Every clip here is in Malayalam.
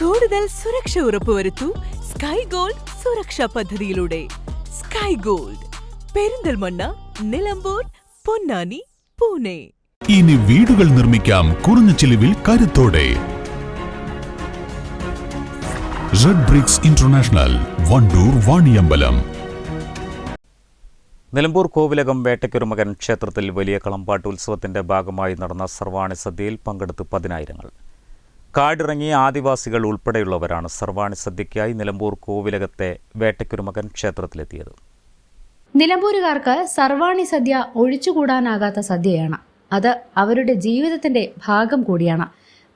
കൂടുതൽ സുരക്ഷ ഉറപ്പുവരുത്തൂ സ്കൈ ഗോൾഡ് സുരക്ഷാ പദ്ധതിയിലൂടെ. Sky gold Perinthalmanna Nilambur Ponnani Pune. ഇനി വീടുകൾ നിർമ്മിക്കാം കുറഞ്ഞ ചിലവിൽ കരുത്തോടെ. Red bricks international Vandoor Vaniyambalam. Nilambur കോവിലകം വേട്ടയ്ക്കൊരുമകൻ ക്ഷേത്രത്തിൽ വലിയ കളമ്പാട്ട് ഉത്സവത്തിന്റെ ഭാഗമായി നടന്ന സർവാണി സദ്യയിൽ പങ്കെടുത്ത് പതിനായിരങ്ങൾ. കാടിറങ്ങിയ ആദിവാസികൾ ഉൾപ്പെടെയുള്ളവരാണ് സർവാണി സദ്യയ്ക്കായി നിലമ്പൂർ കോവിലകത്തെ വേട്ടയ്ക്കുരുമകൻ ക്ഷേത്രത്തിലെത്തിയത്. നിലമ്പൂരുകാർക്ക് സർവാണി സദ്യ ഒഴിച്ചുകൂടാനാകാത്ത സദ്യയാണ്. അത് അവരുടെ ജീവിതത്തിന്റെ ഭാഗം കൂടിയാണ്.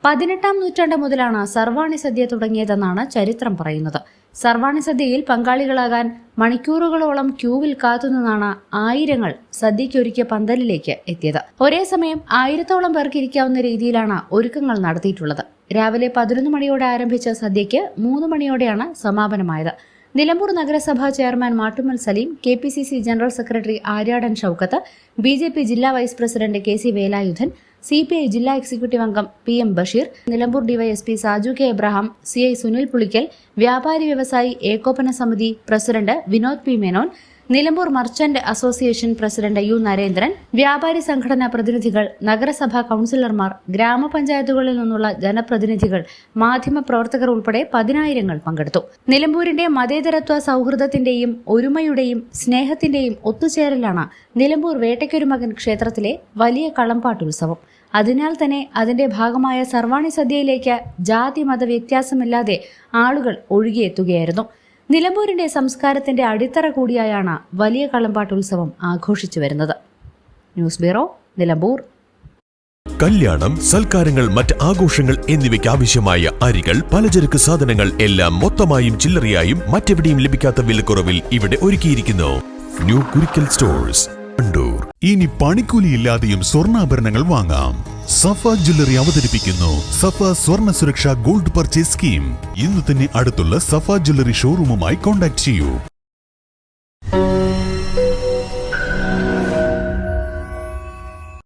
പതിനെട്ടാം നൂറ്റാണ്ട് മുതലാണ് സർവാണി സദ്യ തുടങ്ങിയതെന്നാണ് ചരിത്രം പറയുന്നത്. സർവാണി സദ്യയിൽ പങ്കാളികളാകാൻ മണിക്കൂറുകളോളം ക്യൂവിൽ കാത്തുനിന്നാണ് ആയിരങ്ങൾ സദ്യയ്ക്കൊരുക്കിയ പന്തലിലേക്ക് എത്തിയത്. ഒരേ സമയം ആയിരത്തോളം പേർക്ക് ഇരിക്കാവുന്ന രീതിയിലാണ് ഒരുക്കങ്ങൾ നടത്തിയിട്ടുള്ളത്. രാവിലെ പതിനൊന്ന് മണിയോടെ ആരംഭിച്ച സദ്യയ്ക്ക് മൂന്ന് മണിയോടെയാണ് സമാപനമായത്. നിലമ്പൂർ നഗരസഭാ chairman Mattummal Saleem K P C C general secretary Aryadan Shoukath B J P ജില്ലാ vice president K C Velayudhan C P I ജില്ലാ എക്സിക്യൂട്ടീവ് അംഗം P M Basheer Nilambur DYSP Saju K Abraham C I Sunil Pulikkal വ്യാപാരി വ്യവസായി ഏകോപന സമിതി president Vinod P Menon Nilambur merchant association president U Narendran വ്യാപാരി സംഘടനാ പ്രതിനിധികൾ നഗരസഭാ കൌൺസിലർമാർ ഗ്രാമപഞ്ചായത്തുകളിൽ നിന്നുള്ള ജനപ്രതിനിധികൾ മാധ്യമപ്രവർത്തകർ ഉൾപ്പെടെ പതിനായിരങ്ങൾ പങ്കെടുത്തു. നിലമ്പൂരിന്റെ മതേതരത്വ സൗഹൃദത്തിന്റെയും ഒരുമയുടെയും സ്നേഹത്തിന്റെയും ഒത്തുചേരലാണ് നിലമ്പൂർ വേട്ടയ്ക്കൊരുമകൻ ക്ഷേത്രത്തിലെ വലിയ കളമ്പാട്ടുത്സവം അതിനാൽ തന്നെ അതിന്റെ ഭാഗമായ സർവാണി സദ്യയിലേക്ക് ജാതി മത വ്യത്യാസമില്ലാതെ ആളുകൾ ഒഴുകിയെത്തുകയായിരുന്നു. നിലമ്പൂരിന്റെ സംസ്കാരത്തിന്റെ അടിത്തറ കൂടിയായാണ് വലിയ കളമ്പാട്ട് ഉത്സവം ആഘോഷിച്ചു വരുന്നത്. News bureau Nilambur. കല്യാണം സൽക്കാരങ്ങൾ മറ്റ് ആഘോഷങ്ങൾ എന്നിവയ്ക്ക് ആവശ്യമായ അരികൾ പലചരക്ക് സാധനങ്ങൾ എല്ലാം മൊത്തമായും ചില്ലറയായും മറ്റെവിടെയും ലഭിക്കാത്ത വിലക്കുറവിൽ ഇവിടെ ഒരുക്കിയിരിക്കുന്നു. ന്യൂ കുരിക്കൽ സ്റ്റോഴ്സ് ഇനി പണിക്കൂലിയില്ലാതെയും സ്വർണാഭരണങ്ങൾ വാങ്ങാം. സഫ ജ്വല്ലറി അവതരിപ്പിക്കുന്നു സഫ സ്വർണ സുരക്ഷ ഗോൾഡ് പർച്ചേസ് സ്കീം. ഇന്ന് തന്നെ അടുത്തുള്ള സഫ ജ്വല്ലറി ഷോറൂമുമായി കോൺടാക്ട് ചെയ്യൂ.